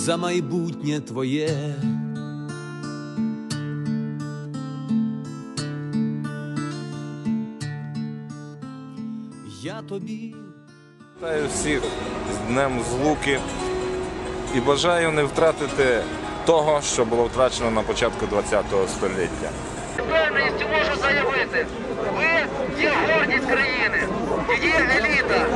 за майбутнє твоє. Я тобі Вітаю всіх з Днем Злуки і бажаю не втратити того, що було втрачено на початку ХХ століття. Впевненістю можу заявити, ви є гордість країни, є еліта.